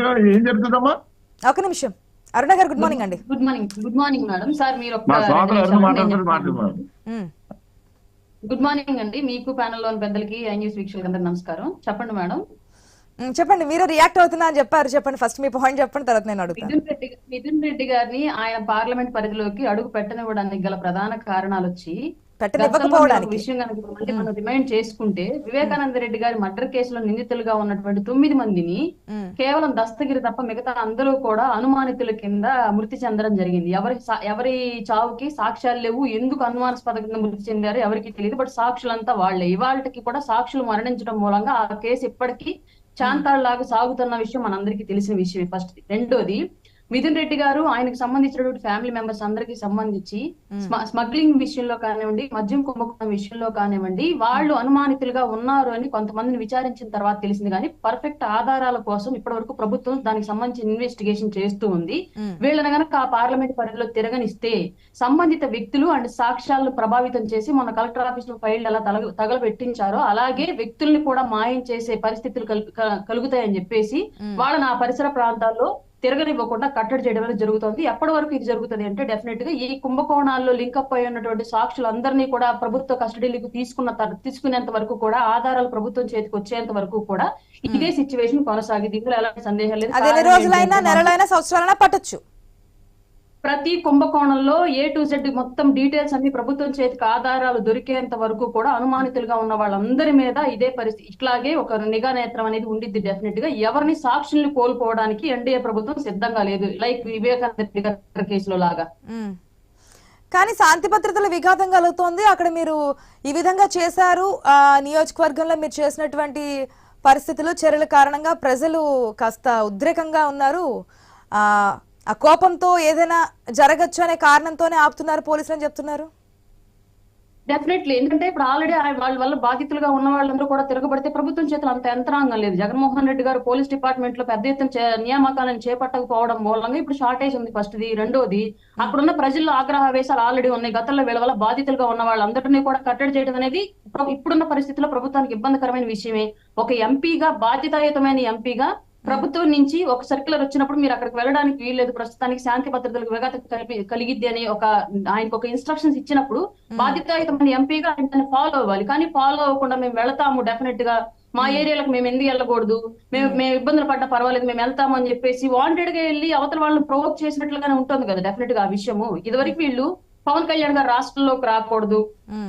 గారు? ఏం జరుగుతుందమ్మా? ఒక నిమిషం. అరుణ గారు గుడ్ మార్నింగ్ అండి. Good morning good morning madam sir మీరు. గుడ్ మార్నింగ్ అండి. మీకు ప్యానెల్లోని పెద్దలకి ఐ న్యూస్ వీక్షకులకు అందరికీ నమస్కారం. చెప్పండి మేడం చెప్పండి మీరు రియాక్ట్ అవుతున్నా అని చెప్పారు. చెప్పండి ఫస్ట్ మీ పాయింట్ చెప్పండి తర్వాత నేను అడుగుతాను మిథున్ రెడ్డి మిథున్ రెడ్డి గారిని ఆయన పార్లమెంట్ పరిధిలోకి అడుగు పెట్టనివ్వడానికి గల ప్రధాన కారణాలు వచ్చి పెట్టనివ్వకపోవడానికి విషయం కనుక మళ్ళీ మనం రిమైండ్ చేసుకుంటే వివేకానంద రెడ్డి గారి మర్డర్ కేసులో నిందితులుగా ఉన్నటువంటి తొమ్మిది మందిని కేవలం దస్తగిరి తప్ప మిగతా అందరూ కూడా అనుమానితుల కింద మృతి చెందడం జరిగింది. ఎవరి ఎవరి చావుకి సాక్ష్యాలు లేవు ఎందుకు అనుమానాస్పదంగా మృతి చెందారో ఎవరికి తెలియదు బట్ సాక్షులంతా వాళ్ళే ఇవాళకి కూడా సాక్షులు మరణించడం మూలంగా ఆ కేసు ఇప్పటికీ చాంతాళ్ళాగా సాగుతున్న విషయం మనందరికీ తెలిసిన విషయమే. ఫస్ట్ రెండోది మిథున్ రెడ్డి గారు ఆయనకు సంబంధించినటువంటి ఫ్యామిలీ మెంబర్స్ అందరికీ సంబంధించి స్మ- స్మగ్లింగ్ విషయంలో కానివ్వండి మద్యం కుంభకోణం విషయంలో కానివ్వండి వాళ్ళు అనుమానితులుగా ఉన్నారు అని కొంతమందిని విచారించిన తర్వాత తెలిసింది. కానీ పర్ఫెక్ట్ ఆధారాల కోసం ఇప్పటి వరకు ప్రభుత్వం దానికి సంబంధించి ఇన్వెస్టిగేషన్ చేస్తూ ఉంది. వీళ్ళని గనక ఆ పార్లమెంట్ పరిధిలో తిరగనిస్తే సంబంధిత వ్యక్తులు అండ్ సాక్ష్యాలను ప్రభావితం చేసి మన కలెక్టర్ ఆఫీస్లో ఫైల్ ఎలా తగల తగలబెట్టించారో అలాగే వ్యక్తుల్ని కూడా మాయం చేసే పరిస్థితులు కలుగుతాయని చెప్పేసి. వాళ్ళని ఆ పరిసర ప్రాంతాల్లో తిరగనివ్వకుండా కట్టడి చేయడం అనేది జరుగుతుంది. ఎప్పటి వరకు ఇది జరుగుతుంది అంటే డెఫినెట్గా ఈ కుంభకోణాల్లో లింకప్ అయి ఉన్నటువంటి సాక్షులందరినీ కూడా ప్రభుత్వ కస్టడీలోకి తీసుకున్న తీసుకునేంత వరకు కూడా ఆధారాలు ప్రభుత్వం చేతికి వచ్చేంత వరకు కూడా ఇదే సిచ్యువేషన్ కొనసాగింది. ఇందులో ఎలాంటి సందేహం లేదు. నెలలైనా సంవత్సరాలైనా పట్టొచ్చు. ప్రతి కుంభకోణంలో ఏ టు జెడ్ మొత్తం డీటెయిల్స్ అన్ని ప్రభుత్వం చేతికి ఆధారాలు దొరికేంత వరకు కూడా అనుమానితులుగా ఉన్న వాళ్ళందరి మీద ఇదే పరిస్థితి ఇట్లాగే ఒక నిఘా నేత్రం అనేది ఉండిద్ది డెఫినెట్గా. ఎవరిని సాక్షుల్ని కోల్పోవడానికి ఎన్డీఏ ప్రభుత్వం సిద్ధంగా లేదు. లైక్ వివేకానంద కేసులో లాగా. కానీ శాంతి భద్రతల విఘాతం కలుగుతోంది. అక్కడ మీరు ఈ విధంగా చేశారు. ఆ నియోజకవర్గంలో మీరు చేసినటువంటి పరిస్థితులు చర్యల కారణంగా ప్రజలు కాస్త ఉద్రేకంగా ఉన్నారు. ఆ కోపంతో ఏదైనా జరగచ్చు అనే కారణంతోనే ఆపుతున్నారు పోలీసులు అని చెప్తున్నారు? డెఫినెట్లీ ఎందుకంటే ఇప్పుడు ఆల్రెడీ వాళ్ళ వల్ల బాధితులుగా ఉన్న వాళ్ళందరూ కూడా తిరగబడితే ప్రభుత్వం చేతులు అంత యంత్రాంగం లేదు. జగన్మోహన్ రెడ్డి గారు పోలీస్ డిపార్ట్మెంట్లో పెద్ద ఎత్తున నియామకాలను చేపట్టకపోవడం మూలంగా ఇప్పుడు షార్టేజ్ ఉంది ఫస్ట్ ది రెండోది అక్కడున్న ప్రజల్లో ఆగ్రహవేశాలు ఆల్రెడీ ఉన్నాయి. గతంలో వీళ్ళ వల్ల బాధితులుగా ఉన్న వాళ్ళందరినీ కూడా కట్టడి చేయడం అనేది ఇప్పుడున్న పరిస్థితుల్లో ప్రభుత్వానికి ఇబ్బందికరమైన విషయమే. ఒక ఎంపీగా బాధ్యతాయుతమైన ఎంపీగా ప్రభుత్వం నుంచి ఒక సర్క్యులర్ వచ్చినప్పుడు మీరు అక్కడికి వెళ్ళడానికి వీల్లేదు. ప్రస్తుతానికి శాంతి భద్రతలకు విఘాతం కలిపి కలిగిద్ది అని ఒక ఆయనకు ఒక ఇన్స్ట్రక్షన్స్ ఇచ్చినప్పుడు బాధ్యతాయుతమైన ఎంపీగా ఆయన ఫాలో అవ్వాలి. కానీ ఫాలో అవ్వకుండా మేము వెళతాము డెఫినెట్గా. మా ఏరియాలకు మేము ఎందుకు వెళ్ళకూడదు? మేము మేము. ఇబ్బందులు పడ్డా పర్వాలేదు మేము వెళ్తాము అని చెప్పేసి వాంటెడ్గా వెళ్ళి అవతల వాళ్ళని ప్రొవోక్ చేసినట్లుగానే ఉంటుంది కదా డెఫినెట్గా ఆ విషయము. ఇదివరకు వీళ్ళు పవన్ కళ్యాణ్ గారు రాష్ట్రంలోకి రాకూడదు.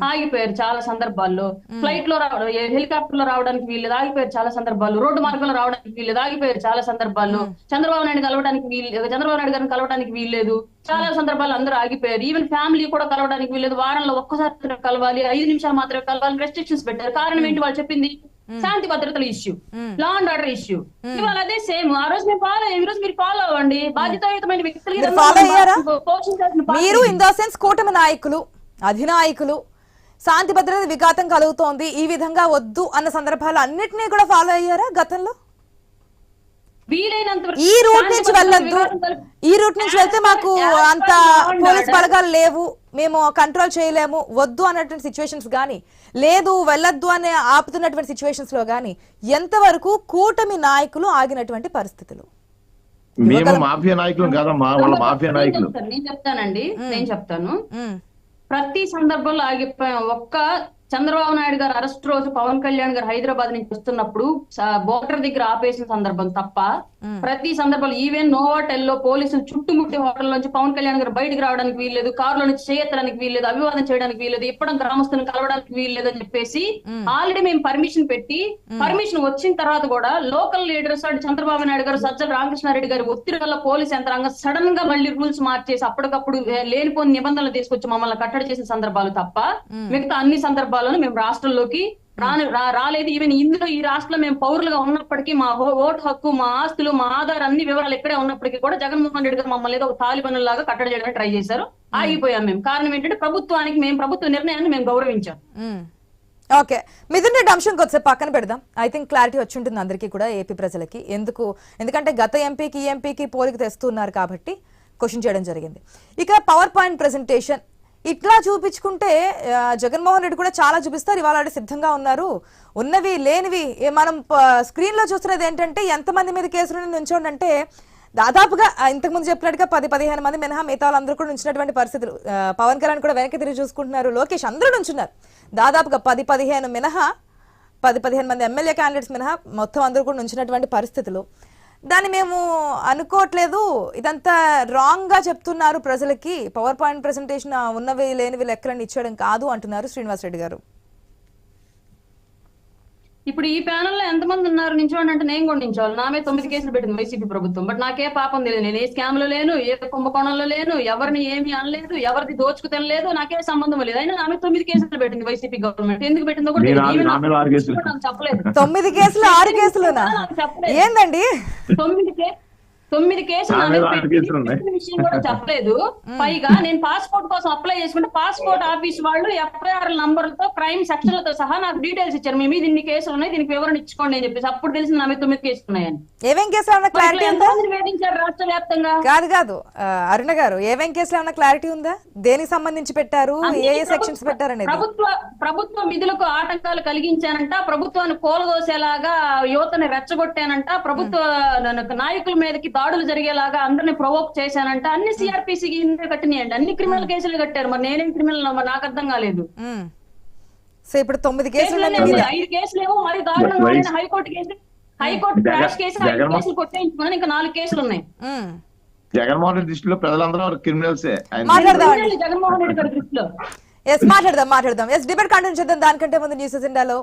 ఆగిపోయారు చాలా సందర్భాల్లో. ఫ్లైట్లో రావడం హెలికాప్టర్లో రావడానికి వీల్లేదు ఆగిపోయారు చాలా సందర్భాల్లో. రోడ్డు మార్గంలో రావడానికి వీల్లేదు ఆగిపోయారు చాలా సందర్భాల్లో. చంద్రబాబు నాయుడు కలవడానికి వీలు చంద్రబాబు నాయుడు గారిని కలవడానికి వీల్లేదు. చాలా సందర్భాల్లో అందరూ ఆగిపోయారు. ఈవెన్ ఫ్యామిలీ కూడా కలవడానికి వీల్లేదు. వారంలో ఒక్కసారి కలవాలి ఐదు నిమిషాలు మాత్రమే కలవాలి రెస్ట్రిక్షన్స్ పెట్టారు. కారణం ఏంటి వాళ్ళు చెప్పింది? శాంతి భద్రతల issue. Law and order issue ఇవాళ అదే సేమ్ ఆ రోజు మేము ఫాలో ఈ రోజు మీరు ఫాలో అవ్వండి. బాధ్యతాయుతమైన వ్యక్తులకి మీరు ఇన్ ద సెన్స్ కూటమి నాయకులు అధినాయకులు శాంతి భద్రత విఘాతం కలుగుతోంది. ఈ విధంగా వద్దు అన్న సందర్భాలు అన్నిటినీ కూడా ఫాలో అయ్యారా గతంలో? ఈ రూట్ నుంచి వెళ్ళొద్దు. ఈ రూట్ నుంచి వెళ్తే మాకు అంత పోలీస్. బలగాలు లేవు. మేము కంట్రోల్ చేయలేము వద్దు అన్నటువంటి సిచ్యువేషన్స్ కానీ లేదు వెళ్ళొద్దు అనే ఆపుతున్నటువంటి సిచ్యువేషన్స్లో కానీ ఎంతవరకు కూటమి నాయకులు ఆగినటువంటి పరిస్థితులు? మేము మాఫియా నాయకులు కాదమ్మా వాళ్ళ మాఫియా నేను నాయకులు. చెప్తాను, నేను చెప్తానండి నేను చెప్తాను. ప్రతి సందర్భంలో ఆగిపోయాం ఒక్క చంద్రబాబు నాయుడు గారు అరెస్ట్ రోజు పవన్ కళ్యాణ్ గారు హైదరాబాద్ నుంచి వస్తున్నప్పుడు బోర్డర్ దగ్గర ఆపేసిన సందర్భం తప్ప ప్రతి సందర్భంలో ఈవెన్ నోవాటెల్లో పోలీసులు చుట్టుముట్టి హోటల్ నుంచి పవన్ కళ్యాణ్ గారు బయటికి రావడానికి వీల్లేదు కారులో నుంచి చేయెత్తడానికి వీల్లేదు అభివాదం చేయడానికి వీల్లేదు ఇప్పడం గ్రామస్తులను కలవడానికి వీల్లేదు అని చెప్పేసి ఆల్రెడీ మేము పర్మిషన్ పెట్టి పర్మిషన్ వచ్చిన తర్వాత కూడా local leaders and Chandrababu Naidu గారు సజ్జల రామకృష్ణారెడ్డి గారి ఒత్తిడి వల్ల పోలీస్ యంత్రాంగం సడన్గా మళ్ళీ రూల్స్ మార్చేసి అప్పటికప్పుడు లేనిపోని నిబంధనలు తీసుకొచ్చి మమ్మల్ని కట్టడి చేసిన సందర్భాలు తప్ప మిగతా అన్ని సందర్భాల్లోనూ మేము రాష్ట్రంలోకి రాని రాలేదు. ఈవెన్ ఇందులో ఈ రాష్ట్రంలో మేము పౌరులుగా ఉన్నప్పటికీ మా ఓటు హక్కు మా ఆస్తులు మా ఆధార్ అన్ని వివరాలు ఇక్కడే ఉన్నప్పటికీ కూడా జగన్మోహన్ రెడ్డి గారు మమ్మల్ని ఏదో ఒక లాగా కట్టడి చేయడానికి ట్రై చేశారు. ఆగిపోయాం మేము. కారణం ఏంటంటే ప్రభుత్వానికి మేము ప్రభుత్వ నిర్ణయాన్ని మేము గౌరవించాం. ఓకే. మిథున్ రెడ్డి అంశం కొద్దిసేపు పక్కన పెడదాం. ఐ థింక్ క్లారిటీ వచ్చి ఉంటుంది అందరికీ కూడా ఏపీ ప్రజలకి. ఎందుకు? ఎందుకంటే గత ఎంపీకి ఈ ఎంపీకి పోలిక తెస్తున్నారు కాబట్టి క్వశ్చన్ చేయడం జరిగింది. ఇక పవర్ పాయింట్ ప్రెజెంటేషన్ ఇట్లా చూపించుకుంటే జగన్మోహన్ రెడ్డి కూడా చాలా చూపిస్తారు ఇవాళ ఆడ సిద్ధంగా ఉన్నారు. ఉన్నవి లేనివి మనం స్క్రీన్లో చూస్తున్నది ఏంటంటే ఎంతమంది మీద కేసులు నుంచోండి అంటే దాదాపుగా ఇంతకుముందు చెప్పినట్టుగా పది పదిహేను మంది మినహా మిగతా వాళ్ళందరూ కూడా ఉంచినటువంటి పరిస్థితులు. పవన్ కళ్యాణ్ కూడా వెనక్కి తిరిగి చూసుకుంటున్నారు. లోకేష్ అందరూ నుంచున్నారు. దాదాపుగా పది పదిహేను మినహా పది పదిహేను మంది ఎమ్మెల్యే క్యాండిడేట్స్ మినహా మొత్తం అందరూ కూడా ఉంచినటువంటి పరిస్థితులు. దాన్ని మేము అనుకోవట్లేదు. ఇదంతా రాంగ్గా చెప్తున్నారు ప్రజలకి. పవర్ పాయింట్ ప్రజెంటేషన్ ఉన్నవి లేనివి లెక్కలను ఇచ్చేయడం కాదు అంటున్నారు శ్రీనివాస్ రెడ్డి గారు. ఇప్పుడు ఈ ప్యానెల్లో ఎంతమంది ఉన్నారు? నించోండి అంటే నేను కూడా నించోవాలి. నా మీద తొమ్మిది కేసులు పెట్టింది వైసీపీ ప్రభుత్వం. బట్ నాకే పాపం తెలియదు. నేను ఏ స్కామ్లో లేను ఏ కుంభకోణంలో లేను ఎవరిని ఏమీ అనలేదు ఎవరిది దోచుకు తినలేదు నాకే సంబంధం లేదు. అయినా నా మీద తొమ్మిది కేసులు పెట్టింది వైసీపీ గవర్నమెంట్. ఎందుకు పెట్టిందో కూడా కేసులు. చెప్పలేదు. తొమ్మిది కేసులు ఆరు కేసులునా? నాకు చెప్పలేదు. ఏందండి? తొమ్మిది కే- తొమ్మిది కేసులు విషయం కూడా చెప్పలేదు. పైగా నేను పాస్పోర్ట్ కోసం అప్లై చేసుకుంటే పాస్పోర్ట్ ఆఫీస్ వాళ్ళు ఎఫ్ఐఆర్ నంబర్లతో క్రైమ్ సెక్షన్లతో సహా నాకు డీటెయిల్స్ ఇచ్చారు. మీ మీద ఇన్ని కేసులు ఉన్నాయి దీనికి వివరణ ఇచ్చుకోండి అని చెప్పేసి అప్పుడు తెలిసి నా మీద తొమ్మిది కేసులు ఉన్నాయని. ఏమేం కేసులు ఏమన్నా మరి క్లారిటీ ఇట్లా ఉందా? ఎంతమందిని వేధించారు రాష్ట్ర వ్యాప్తంగా? కాదు కాదు. అరుణ గారు ఏమేం కేసులు ఏమన్నా క్లారిటీ ఉందా? దేనికి సంబంధించి పెట్టారు? ఏ ఏ సెక్షన్స్ పెట్టారనేది? ప్రభుత్వ ప్రభుత్వ విధులకు ఆటంకాలు కలిగించానంట. ప్రభుత్వాన్ని కూలదోసేలాగా యువతని రెచ్చగొట్టానంట. ప్రభుత్వ నాయకుల మీదకి దాడులు జరిగేలాగా అందరిని ప్రొవోక్ చేశానంట. అన్ని సిఆర్పిసి కట్టినాయండి అన్ని క్రిమినల్ కేసులు కట్టారు. మరి నేనేం క్రిమినల్ మరి నాకు అర్థం కాలేదు. సో ఇప్పుడు తొమ్మిది కేసులు. ఐదు కేసులు ఏమో మరి దారుణంగా. High court case high court quash case ఐదు కేసులు కొట్టేయించుకున్నాను. ఇంకా నాలుగు కేసులు ఉన్నాయి. జగన్మోహన్ రెడ్డి దృష్టిలో ప్రజలందరూ క్రిమినల్సే జగన్మోహన్ రెడ్డి గారి దృష్టిలో. ఎస్ మాట్లాడదాం మాట్లాడదాం. ఎస్ డిబేట్ కంటిన్యూ చేద్దాం. దానికంటే ముందు న్యూస్ ఎజెండాలో